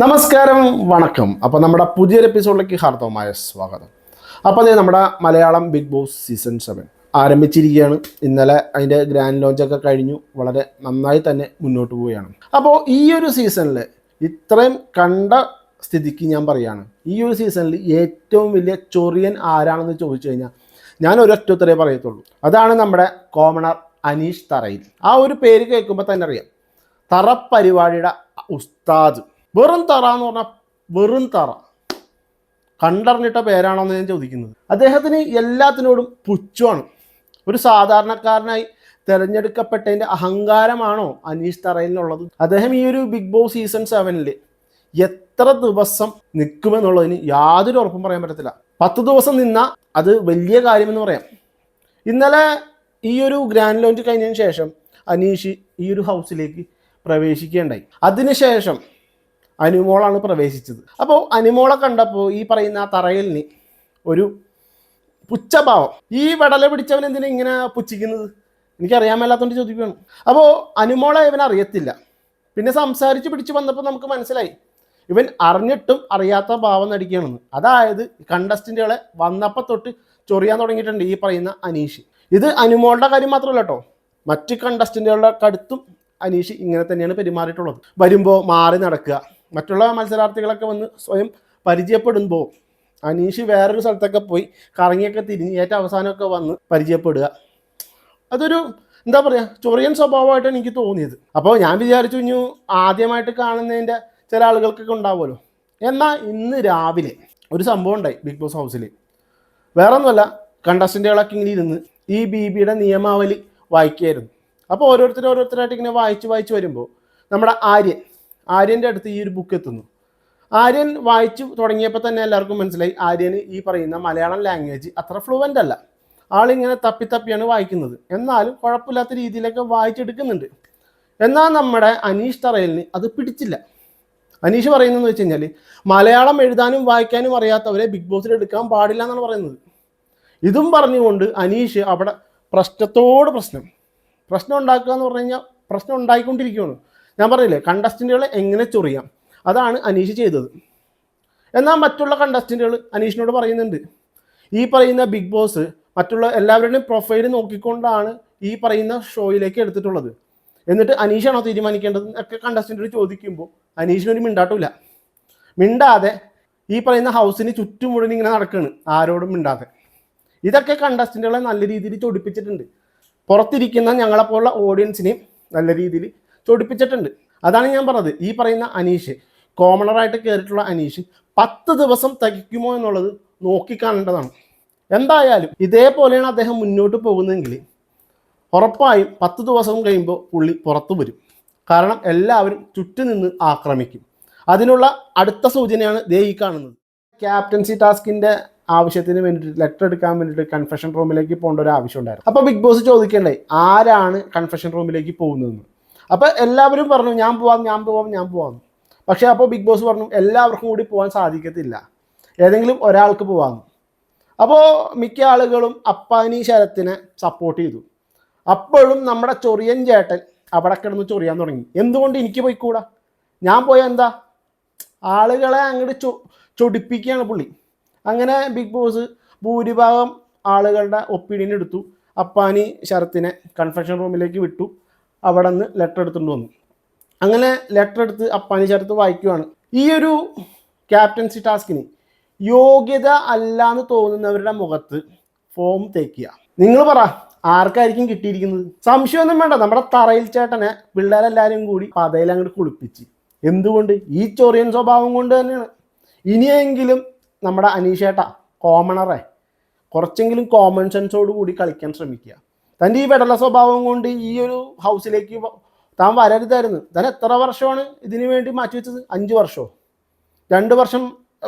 നമസ്കാരം വണക്കം. അപ്പോൾ നമ്മുടെ പുതിയൊരു എപ്പിസോഡിലേക്ക് ഹാർദവമായ സ്വാഗതം. അപ്പോൾ അതേ നമ്മുടെ Malayalam Bigg Boss season seven ആരംഭിച്ചിരിക്കുകയാണ്. ഇന്നലെ അതിന്റെ ഗ്രാൻഡ് ലോഞ്ചൊക്കെ കഴിഞ്ഞു. വളരെ നന്നായി തന്നെ മുന്നോട്ട് പോവുകയാണ്. അപ്പോൾ ഈ ഒരു സീസണിൽ ഇത്രയും കണ്ട സ്ഥിതിക്ക് ഞാൻ പറയുകയാണ് ഈ ഒരു സീസണിൽ ഏറ്റവും വലിയ ചൊറിയൻ ആരാണെന്ന് ചോദിച്ചു കഴിഞ്ഞാൽ ഞാൻ ഒരൊറ്റ ഉത്തരേ പറയത്തുള്ളൂ. അതാണ് നമ്മുടെ കോമണർ അനീഷ് തറയിൽ. ആ ഒരു പേര് കേൾക്കുമ്പോൾ തന്നെ അറിയാം. തറ പരിപാടിയുടെ ഉസ്താദ്. വെറും തറ എന്ന് പറഞ്ഞാൽ വെറും തറ. കണ്ടറിഞ്ഞിട്ട പേരാണോന്ന് ഞാൻ ചോദിക്കുന്നത്. അദ്ദേഹത്തിന് എല്ലാത്തിനോടും പുച്ഛമാണ്. ഒരു സാധാരണക്കാരനായി തിരഞ്ഞെടുക്കപ്പെട്ടതിന്റെ അഹങ്കാരമാണോ അനീഷ് തറയിലുള്ളത്? അദ്ദേഹം ഈ ഒരു ബിഗ് ബോസ് സീസൺ സെവനിൽ എത്ര ദിവസം നിൽക്കുമെന്നുള്ളതിന് യാതൊരു ഉറപ്പും പറയാൻ പറ്റത്തില്ല. പത്ത് ദിവസം നിന്ന അത് വലിയ കാര്യമെന്ന് പറയാം. ഇന്നലെ ഈ ഒരു ഗ്രാൻഡ് ലോഞ്ച് കഴിഞ്ഞതിന് ശേഷം അനീഷ് ഈ ഒരു ഹൗസിലേക്ക് പ്രവേശിക്കേണ്ടായി അതിനുശേഷം അനുമോളാണ് പ്രവേശിച്ചത്. അപ്പോൾ അനുമോളെ കണ്ടപ്പോൾ ഈ പറയുന്ന തറയിലിന് ഒരു പുച്ഛഭാവം. ഈ വെടല പിടിച്ചവൻ എന്തിനാ ഇങ്ങനെ പുച്ഛിക്കുന്നത്? എനിക്കറിയാൻ മേലാത്തോണ്ട് ചോദിക്കുകയാണ്. അപ്പോൾ അനുമോളെ ഇവൻ അറിയത്തില്ല. പിന്നെ സംസാരിച്ച് പിടിച്ച് വന്നപ്പോൾ നമുക്ക് മനസ്സിലായി. ഇവൻ അറിഞ്ഞിട്ടും അറിയാത്ത ഭാവം നടിക്കുകയാണെന്ന്. അതായത് കണ്ടസ്റ്റന്റുകളെ വന്നപ്പോൾ തൊട്ട് ചൊറിയാൻ തുടങ്ങിയിട്ടുണ്ട് ഈ പറയുന്ന അനീഷ്. ഇത് അനുമോളുടെ കാര്യം മാത്രമല്ല കേട്ടോ മറ്റ് കണ്ടസ്റ്റന്റുകളുടെ കടുത്തും അനീഷ് ഇങ്ങനെ തന്നെയാണ് പെരുമാറിയിട്ടുള്ളത്. വരുമ്പോൾ മാറി നടക്കുക. മറ്റുള്ള മത്സരാർത്ഥികളൊക്കെ വന്ന് സ്വയം പരിചയപ്പെടുമ്പോൾ അനീഷ് വേറൊരു സ്ഥലത്തൊക്കെ പോയി കറങ്ങിയൊക്കെ തിരിഞ്ഞ് ഏറ്റവും അവസാനമൊക്കെ വന്ന് പരിചയപ്പെടുക. അതൊരു എന്താ പറയുക ചൊറിയൻ സ്വഭാവമായിട്ടാണ് എനിക്ക് തോന്നിയത്. അപ്പോൾ ഞാൻ വിചാരിച്ചു ഇനി ആദ്യമായിട്ട് കാണുന്നതിന്റെ ചില ആളുകൾക്കൊക്കെ ഉണ്ടാവുമല്ലോ. എന്നാൽ ഇന്ന് രാവിലെ ഒരു സംഭവം ഉണ്ടായി ബിഗ് ബോസ് ഹൗസിൽ വേറെ ഒന്നുമല്ല ഇങ്ങനെ ഇരുന്ന് ഈ ബി ബിയുടെ നിയമാവലി വായിക്കുകയായിരുന്നു. അപ്പോൾ ഓരോരുത്തർ ഓരോരുത്തരായിട്ട് ഇങ്ങനെ വായിച്ച് വായിച്ച് വരുമ്പോൾ നമ്മുടെ ആര്യൻ ആര്യന്റെ അടുത്ത് ഈ ഒരു ബുക്ക് എത്തുന്നു. ആര്യൻ വായിച്ചു തുടങ്ങിയപ്പോൾ തന്നെ എല്ലാവർക്കും മനസ്സിലായി ആര്യന് ഈ പറയുന്ന മലയാളം ലാംഗ്വേജ് അത്ര ഫ്ലുവന്റ് അല്ല. ആളിങ്ങനെ തപ്പി തപ്പിയാണ് വായിക്കുന്നത്. എന്നാലും കുഴപ്പമില്ലാത്ത രീതിയിലൊക്കെ വായിച്ചെടുക്കുന്നുണ്ട്. എന്നാൽ നമ്മുടെ അനീഷ് തറയലിന് അത് പിടിച്ചില്ല. അനീഷ് പറയുന്നതെന്ന് വെച്ച് കഴിഞ്ഞാൽ മലയാളം എഴുതാനും വായിക്കാനും അറിയാത്തവരെ ബിഗ് ബോസിൽ എടുക്കാൻ പാടില്ല എന്നാണ് പറയുന്നത്. ഇതും പറഞ്ഞുകൊണ്ട് അനീഷ് അവിടെ പ്രശ്നത്തോട് പ്രശ്നം പ്രശ്നം ഉണ്ടാക്കുക എന്ന് പറഞ്ഞു കഴിഞ്ഞാൽ പ്രശ്നം ഉണ്ടായിക്കൊണ്ടിരിക്കുകയാണ്. ഞാൻ പറഞ്ഞില്ലേ കണ്ടസ്റ്റന്റുകളെ എങ്ങനെ ചൊറിയാം? അതാണ് അനീഷ് ചെയ്തത്. എന്നാൽ മറ്റുള്ള കണ്ടസ്റ്റന്റുകൾ അനീഷിനോട് പറയുന്നുണ്ട്. ഈ പറയുന്ന ബിഗ് ബോസ് മറ്റുള്ള എല്ലാവരുടെയും പ്രൊഫൈൽ നോക്കിക്കൊണ്ടാണ് ഈ പറയുന്ന ഷോയിലേക്ക് എടുത്തിട്ടുള്ളത്. എന്നിട്ട് അനീഷാണോ തീരുമാനിക്കേണ്ടത് ഒക്കെ കണ്ടസ്റ്റന്റുകൾ ചോദിക്കുമ്പോൾ അനീഷിനൊരു മിണ്ടാട്ടില്ല മിണ്ടാതെ ഈ പറയുന്ന ഹൗസിന് ചുറ്റും മുഴുവൻ ഇങ്ങനെ നടക്കുകയാണ് ആരോടും മിണ്ടാതെ. ഇതൊക്കെ കണ്ടസ്റ്റന്റുകളെ നല്ല രീതിയിൽ ചൊടിപ്പിച്ചിട്ടുണ്ട്. പുറത്തിരിക്കുന്ന ഞങ്ങളെപ്പോലുള്ള ഓഡിയൻസിനെയും നല്ല രീതിയിൽ ചൊടിപ്പിച്ചിട്ടുണ്ട്. അതാണ് ഞാൻ പറഞ്ഞത്. ഈ പറയുന്ന അനീഷ് കോമണറായിട്ട് കയറിയിട്ടുള്ള അനീഷ് പത്ത് ദിവസം തകിക്കുമോ എന്നുള്ളത് നോക്കിക്കാണേണ്ടതാണ്. എന്തായാലും ഇതേപോലെയാണ് അദ്ദേഹം മുന്നോട്ട് പോകുന്നതെങ്കിൽ ഉറപ്പായും പത്ത് ദിവസം കഴിയുമ്പോൾ പുള്ളി പുറത്തു വരും. കാരണം എല്ലാവരും ചുറ്റു നിന്ന് ആക്രമിക്കും. അതിനുള്ള അടുത്ത സൂചനയാണ് ദേ ഈ കാണുന്നത്. ക്യാപ്റ്റൻസി ടാസ്കിന്റെ ആവശ്യത്തിന് വേണ്ടിയിട്ട് ലെറ്റർ എടുക്കാൻ വേണ്ടിയിട്ട് കൺഫെഷൻ റൂമിലേക്ക് പോകേണ്ട ഒരു ആവശ്യം ഉണ്ടായിരുന്നു. അപ്പോൾ ബിഗ് ബോസ് ചോദിക്കണ്ടേ ആരാണ് കൺഫെഷൻ റൂമിലേക്ക് പോകുന്നതെന്ന്? അപ്പോൾ എല്ലാവരും പറഞ്ഞു ഞാൻ പോവാം ഞാൻ പോവാം ഞാൻ പോവാം. പക്ഷേ അപ്പോൾ ബിഗ് ബോസ് പറഞ്ഞു എല്ലാവർക്കും കൂടി പോകാൻ സാധിക്കത്തില്ല. ഏതെങ്കിലും ഒരാൾക്ക് പോവാം. അപ്പോൾ മിക്ക ആളുകളും അപ്പാനി ശരത്തിനെ സപ്പോർട്ട് ചെയ്തു. അപ്പോഴും നമ്മുടെ ചൊറിയൻ ചേട്ടൻ അവിടെ കിടന്ന് ചൊറിയാൻ തുടങ്ങി. എന്തുകൊണ്ട് എനിക്ക് പോയിക്കൂടാ? ഞാൻ പോയാൽ എന്താ? ആളുകളെ അങ്ങോട്ട് ചൊ ചൊടിപ്പിക്കുകയാണ് പുള്ളി. അങ്ങനെ ബിഗ് ബോസ് ഭൂരിഭാഗം ആളുകളുടെ ഒപ്പീനിയൻ എടുത്തു. അപ്പാനി ശരത്തിനെ കൺഫെഷൻ റൂമിലേക്ക് വിട്ടു. അവിടെ നിന്ന് ലെറ്റർ എടുത്തുകൊണ്ട് വന്നു. അങ്ങനെ ലെറ്റർ എടുത്ത് അപ്പാനി ചേർത്ത് വായിക്കുവാണ്. ഈ ഒരു ക്യാപ്റ്റൻസി ടാസ്കിന് യോഗ്യത അല്ല എന്ന് തോന്നുന്നവരുടെ മുഖത്ത് ഫോം തേക്കുക. നിങ്ങൾ പറ ആർക്കായിരിക്കും കിട്ടിയിരിക്കുന്നത്? സംശയമൊന്നും വേണ്ട. നമ്മുടെ തറയിൽ ചേട്ടനെ പിള്ളേരെല്ലാവരും കൂടി പതയിൽ അങ്ങോട്ട് കുളിപ്പിച്ച്. എന്തുകൊണ്ട്? ഈ ചൊറിയൻ സ്വഭാവം കൊണ്ട് തന്നെയാണ്. ഇനിയെങ്കിലും നമ്മുടെ അനീഷേട്ട കോമണറെ കുറച്ചെങ്കിലും കോമൺ സെൻസോട് കൂടി കളിക്കാൻ ശ്രമിക്കുക. തന്റെ ഈ വെടല സ്വഭാവം കൊണ്ട് ഈ ഒരു ഹൗസിലേക്ക് താൻ വരരുതായിരുന്നു. താൻ എത്ര വർഷമാണ് ഇതിനു വേണ്ടി മാറ്റിവെച്ചത് അഞ്ച് വർഷമോ രണ്ട് വർഷം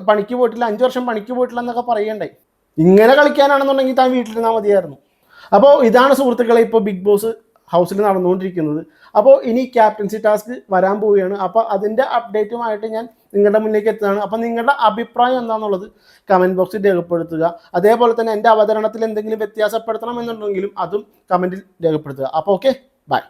പണിക്ക് പോയിട്ടില്ല അഞ്ച് വർഷം പണിക്ക് പോയിട്ടില്ല എന്നൊക്കെ പറയണ്ടേ? ഇങ്ങനെ കളിക്കാനാണെന്നുണ്ടെങ്കിൽ താൻ വീട്ടിലിരുന്നാൽ മതിയായിരുന്നു. അപ്പോൾ ഇതാണ് സുഹൃത്തുക്കളെ ഇപ്പോൾ ബിഗ് ബോസ് ഹൗസിൽ നടന്നുകൊണ്ടിരിക്കുന്നത്. അപ്പോൾ ഇനി ക്യാപ്റ്റൻസി ടാസ്ക് വരാൻ പോവുകയാണ്. അപ്പോൾ അതിന്റെ അപ്ഡേറ്റുമായിട്ട് ഞാൻ നിങ്ങളുടെ മുന്നിലേക്ക് എത്തുകയാണ് അപ്പം നിങ്ങളുടെ അഭിപ്രായം എന്താണെന്നുള്ളത് കമന്റ് ബോക്സിൽ രേഖപ്പെടുത്തുക. അതേപോലെ തന്നെ എന്റെ അവതരണത്തിൽ എന്തെങ്കിലും വ്യത്യാസപ്പെടുത്തണം എന്നുണ്ടെങ്കിലും അതും കമന്റിൽ രേഖപ്പെടുത്തുക. അപ്പോൾ ഓക്കെ ബൈ